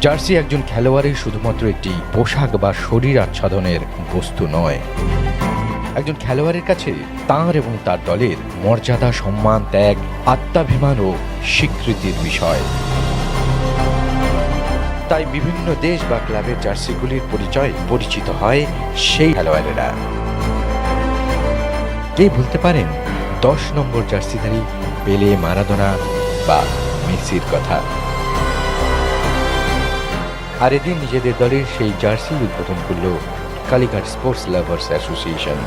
Jersey একজন খেলোয়াড়ের শুধুমাত্র একটি পোশাক বা শরীর আচ্ছাদনের বস্তু নয়। একজন খেলোয়াড়ের কাছে তাঁর এবং তার দলের মর্যাদা, সম্মান, ত্যাগ, আত্মাভিমান ও স্বীকৃতির বিষয়। তাই বিভিন্ন দেশ বা ক্লাবের জার্সিগুলির পরিচয় পরিচিত হয় সেই খেলোয়াড়েরা। কে বলতে পারেন, দশ নম্বর জার্সিধারী পেলে, মারাদোনা বা মেসির কথা? আর এদিন নিজেদের দলের সেই জার্সি উদ্বোধন করল কালীঘাট স্পোর্টস লাভার্স অ্যাসোসিয়েশন।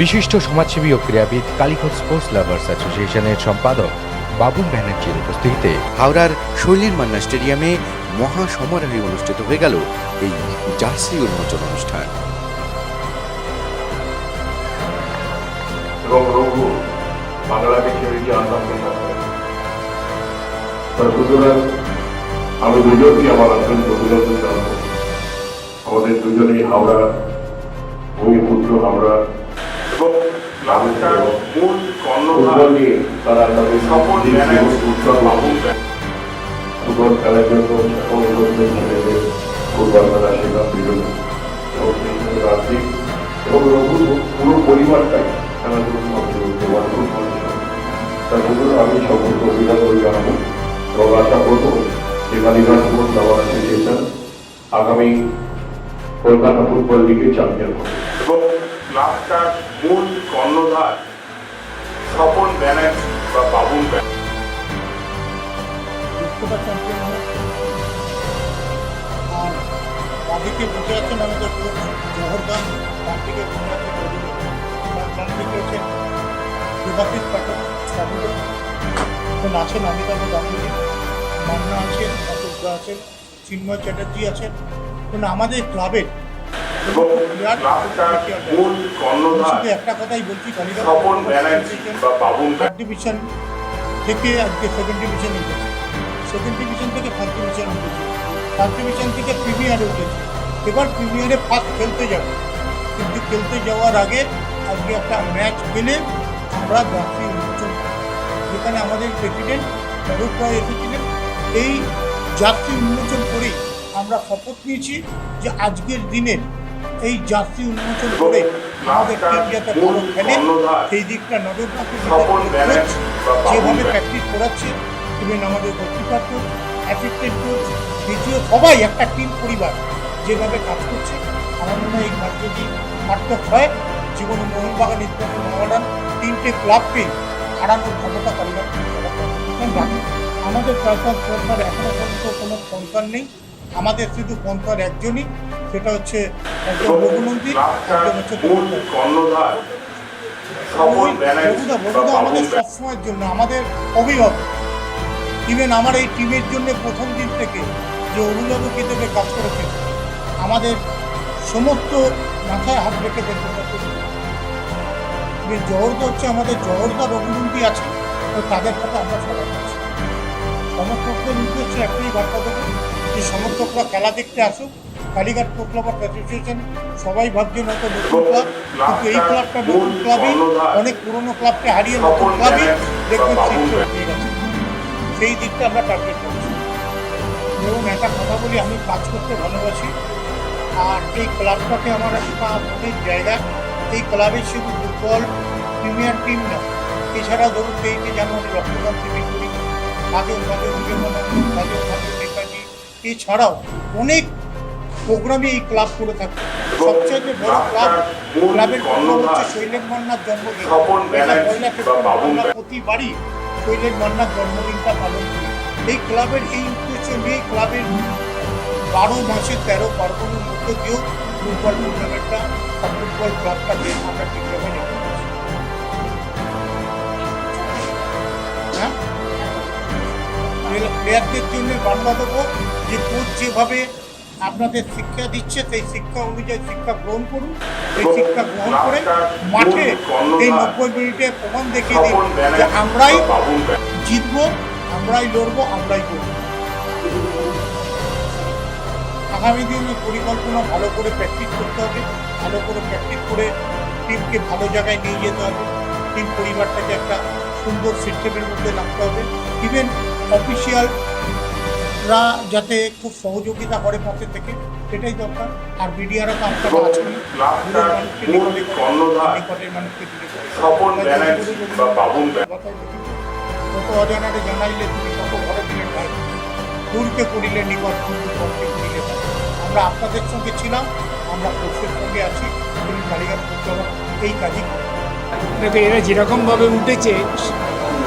বিশিষ্ট সমাজসেবী ও ক্রীড়াবিদ কালীঘাট স্পোর্টস লাভার্স অ্যাসোসিয়েশনের সম্পাদক বাবুল ব্যানার্জির উপস্থিতিতে হাওড়ার শৈলীর মান্না স্টেডিয়ামে মহা সমারোহে অনুষ্ঠিত হয়ে গেল এই জার্সি উন্মোচন অনুষ্ঠান। গিয়ে আসামকে থাকবেন সুতরাং আমি দুজনকে আমার আন্তরিক অভিনন্দন জানাব আমাদের দুজনেই হাওড়া ভূমিপুত্র হাওড়া। এবং মূল কর্ণধার তারা তাদের সফল উৎসব বাবুল ফুটবল খেলার জন্য এখন ছেলেদের ফুটবল খেলা শেখা প্রয়োজন এবং সেই সঙ্গে রাত্রি এবং পুরো পরিবারটাই খেলাধুলোর তার জন্য আমি সকলকে অভিনন্দন জানাব। এবং আশা করব যে কালীঘাট স্পোর্টস লাভার অ্যাসোসিয়েশন আগামী কলকাতা ফুটবল লিগে চ্যাম্পিয়ন হবে এবং ক্লাবটার মূল কর্ণধার স্বপন ব্যানার্জি বা বাবুল ব্যানার্জি। বসে আছেন আমাদের জহরদান হচ্ছেন দেবাশিস পাঠক সাবুদা আছেন অমিতাভ গাঙ্গুলি মান্না আছেন অশোক দা আছেন চিন্ময় চ্যাটার্জি আছেন। এখন আমাদের ক্লাবের শুধু একটা কথাই বলছি থার্ড ডিভিশন থেকে আজকে সেকেন্ড ডিভিশন উঠেছে সেকেন্ড ডিভিশন থেকে থার্ড ডিভিশন উঠেছে থার্ড ডিভিশন থেকে প্রিমিয়ারে উঠেছে। এবার প্রিমিয়ারে ফার্স্ট খেলতে যাবে। কিন্তু খেলতে যাওয়ার আগে আজকে একটা ম্যাচ খেলে আমরা করি। যেখানে আমাদের প্রেসিডেন্ট অরূপ রায় এসেছিলেন। এই জার্সি উন্মোচন করেই আমরা শপথ নিয়েছি যে আজকের দিনের এই জার্সি উন্মোচন করে আমাদের টিম যাতে ভালো খেলে সেই দিকটা নজর রাখতে যেভাবে প্র্যাকটিস করাচ্ছে ইভেন আমাদের গোলকিপার কোচ অ্যাসিস্ট্যান্ট কোচ দ্বিতীয় সবাই একটা টিম পরিবার যেভাবে কাজ করছে আমার মনে হয় এই কাজ যদি সার্থক হয়। জীবনে মোহনবাগান ইত্যাদি মোহামেডান তিনটে ক্লাবকে হারানোর ক্ষমতা রাখে আমাদের সরকার সরকার এখনও পর্যন্ত কোনো সন্তান নেই। আমাদের শুধু সন্তান একজনই সেটা হচ্ছে একজন রঘুনন্দী একজন হচ্ছে আমাদের সবসময়ের জন্য আমাদের অভিভাবক। ইভেন আমার এই টিমের জন্য প্রথম দিন থেকে যে অভিভাবক হিসেবে কাজ করেছে আমাদের সমস্ত মাথায় হাত রেখে জহরদা হচ্ছে আমাদের জহরদা রঘুনন্দী আছে তো তাদের কথা আমরা সবাই সমর্থকদের উদ্দেশ্যে একটাই বার্তা দেবো। যে সমর্থকরা খেলা দেখতে আসুক কালীঘাট প্রো ক্লাব অ্যাসোসিয়েশন সবাই ভাবছেন হয়তো নতুন ক্লাব। কিন্তু এই ক্লাবটা নতুন ক্লাবই অনেক পুরনো ক্লাবকে হারিয়ে নতুন ক্লাবই দেখবেন হয়ে গেছে। সেই দিকটা আমরা টার্গেট করছি। এবং একটা কথা বলি আমি কাজ করতে ভালোবাসি। আর এই ক্লাবটাকে আমার একটা মনের জায়গা। এই ক্লাবে শুধু ফুটবল প্রিমিয়ার টিম না এছাড়া ধরুন তেইশে জানুয়ারি রক্তদান শিবির মাঝে মাঝে বিবেকানন্দ মাঝে মাঝে নেতাজি এছাড়াও অনেক প্রোগ্রামে এই ক্লাব করে থাকে। সবচেয়ে বড় ক্লাব ক্লাবের জন্ম হচ্ছে শৈলেন মান্নার জন্মদিন। পয়লা ফেব্রুয়ারি। প্রতিবারই শৈলেন মান্নার জন্মদিনটা পালন করি। এই ক্লাবের এই উদ্দেশ্য নিয়ে ক্লাবের বারো মাসে তেরো পার্বণের মধ্যে দিয়েও ফুটবল টুর্নামেন্টটা ফুটবল ক্লাবটাকে আমরা ঠিকভাবে প্লেয়ারদের জন্য বার্তা দেবো যে কোচ যেভাবে আপনাদের শিক্ষা দিচ্ছে, সেই শিক্ষা অনুযায়ী শিক্ষা গ্রহণ করুন। সেই শিক্ষা গ্রহণ করে মাঠে এই নব্বই মিনিটে প্রমাণ দেখিয়ে দিন যে আমরাই জিতবো, আমরাই লড়বো, আমরাই করব। আগামী দিনে পরিকল্পনা ভালো করে প্র্যাকটিস করতে হবে, ভালো করে প্র্যাকটিস করে টিমকে ভালো জায়গায় নিয়ে যেতে হবে। টিম পরিবারটাকে একটা সুন্দর সিস্টেমের মধ্যে রাখতে হবে। ইভেন অফিসিয়ালরা যাতে খুব সহযোগিতা করে পাশে থেকে সেটাই দরকার। আর মিডিয়ারও তো আপনারা আছেন ক্লাবটার মূল কর্ণধার নিকটের মানুষকে দিলে স্বপন ব্যানার্জি বা বাবুল ব্যানার্জি। কত অজানারে জানাইলে তুমি কত ঘরে দিলে ভাই। দূরকে করিলে নিকট দূর করতে করিলে আমরা আপনাদের সঙ্গে ছিলাম আমরা কোর্সের সঙ্গে আছি। তুমি কালীঘাট এই কাজই করো। এরা যেরকমভাবে উঠেছে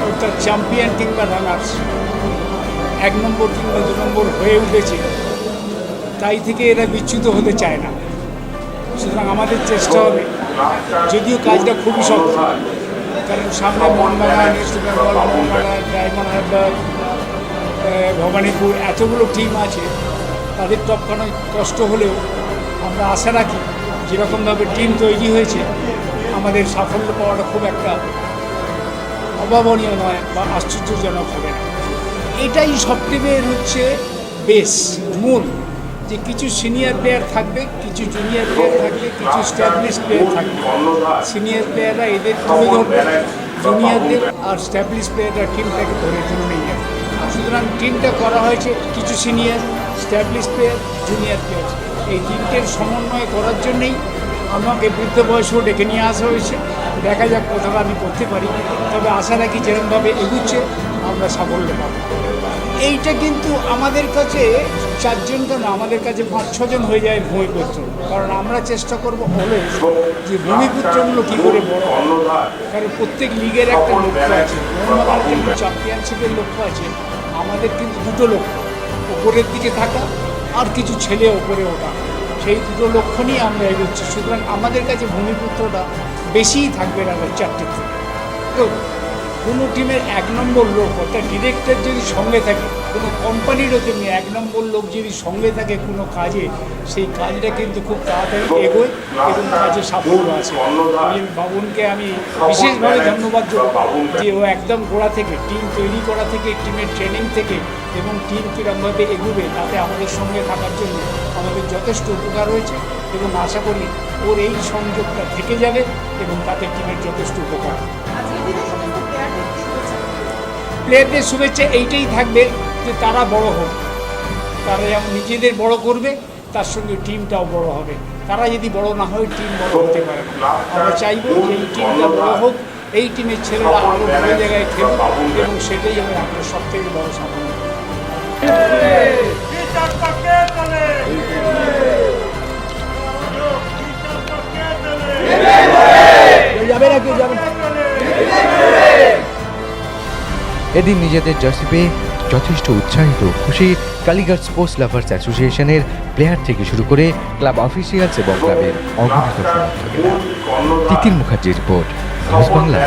অর্থাৎ চ্যাম্পিয়ন কিংবা রানার্স এক নম্বর কিংবা দু নম্বর হয়ে উঠেছে, তাই থেকে এরা বিচ্যুত হতে চায় না। সুতরাং আমাদের চেষ্টা হবে, যদিও কাজটা খুবই শক্ত, কারণ সামনে মোহনবাগান ইস্ট বেঙ্গল ডায়মন্ড হারবার ভবানীপুর, এতগুলো টিম আছে, তাদের টপকানো কষ্ট হলেও আমরা আশা রাখি, যেরকমভাবে টিম তৈরি হয়েছে, আমাদের সাফল্য পাওয়াটা খুব একটা অভাবনীয় নয় বা আশ্চর্যজনক হবে না। এটাই সব টিমের হচ্ছে বেস মূল। যে কিছু সিনিয়র প্লেয়ার থাকবে, কিছু জুনিয়র প্লেয়ার থাকবে, কিছু স্ট্যাবলিশ প্লেয়ার থাকবে। সিনিয়র প্লেয়াররা এদের তুলে ধরবে জুনিয়রদের আর স্ট্যাবলিশ প্লেয়াররা টিমটাকে ধরে তুলে নিয়ে যাবে সুতরাং টিমটা করা হয়েছে কিছু senior establish player junior player এই তিনটের সমন্বয় করার জন্যেই আমাকে বৃদ্ধ বয়সেও ডেকে নিয়ে আসা হয়েছে। দেখা যাক কোথাও আমি করতে পারি। তবে আশা রাখি যেরকমভাবে এগুচ্ছে, আমরা সাফল্য পাব। এইটা কিন্তু আমাদের কাছে চারজন কেন আমাদের কাছে পাঁচ, ছজন হয়ে যায় ভূমিপুত্র কারণ আমরা চেষ্টা করব হলে যে ভূমিপুত্রগুলো কী করে বড়। কারণ প্রত্যেক লিগের একটা লক্ষ্য আছে মোহনবাগান কিন্তু চ্যাম্পিয়নশিপের লক্ষ্য আছে। আমাদের কিন্তু দুটো লক্ষ্য, ওপরের দিকে থাকা আর কিছু ছেলে ওপরে ওঠা। সেই দুটো লক্ষ্য নিয়ে আমরা এগোচ্ছি। সুতরাং আমাদের কাছে ভূমিপুত্রটা বেশিই থাকবে না চারটে তো কোনো টিমের এক নম্বর লোক, অর্থাৎ ডিরেক্টর যদি সঙ্গে থাকে, কোনো কোম্পানিরও তেমনি এক নম্বর লোক যদি সঙ্গে থাকে কোনো কাজে, সেই কাজটা কিন্তু খুব তাড়াতাড়ি এগোয় এবং কাজে সাফল্য আছে। আমি বাবুনকে আমি বিশেষভাবে ধন্যবাদ যে ও একদম গোড়া থেকে টিম তৈরি করা থেকে টিমের ট্রেনিং থেকে এবং টিম কীরকমভাবে এগোবে, তাতে আমাদের সঙ্গে থাকার জন্য আমাদের যথেষ্ট উপকার হয়েছে। এবং আশা করি ওর এই সংযোগটা থেকে যাবে এবং তাতে টিমের যথেষ্ট উপকার। প্লেয়ারদের শুভেচ্ছা? এইটাই থাকবে যে তারা বড় হোক। তারা যেমন নিজেদের বড় করবে তার সঙ্গে টিমটাও বড় হবে। তারা যদি বড় না হয় টিম বড় হতে পারে না। আমরা চাইব যে এই টিমটা বড় হোক এই টিমের ছেলেরা আরও বড় জায়গায় খেলুক এবং সেটাই আমাদের সব থেকে বড় সাফল্য। এদিন নিজেদের জার্সি পেয়ে যথেষ্ট উৎসাহিত খুশি কালীঘাট স্পোর্টস লাভার্স অ্যাসোসিয়েশনের প্লেয়ার থেকে শুরু করে ক্লাব অফিসিয়ালস এবং ক্লাবের অগণিত সমর্থকেরা। তিতির মুখার্জির রিপোর্ট বাংলা।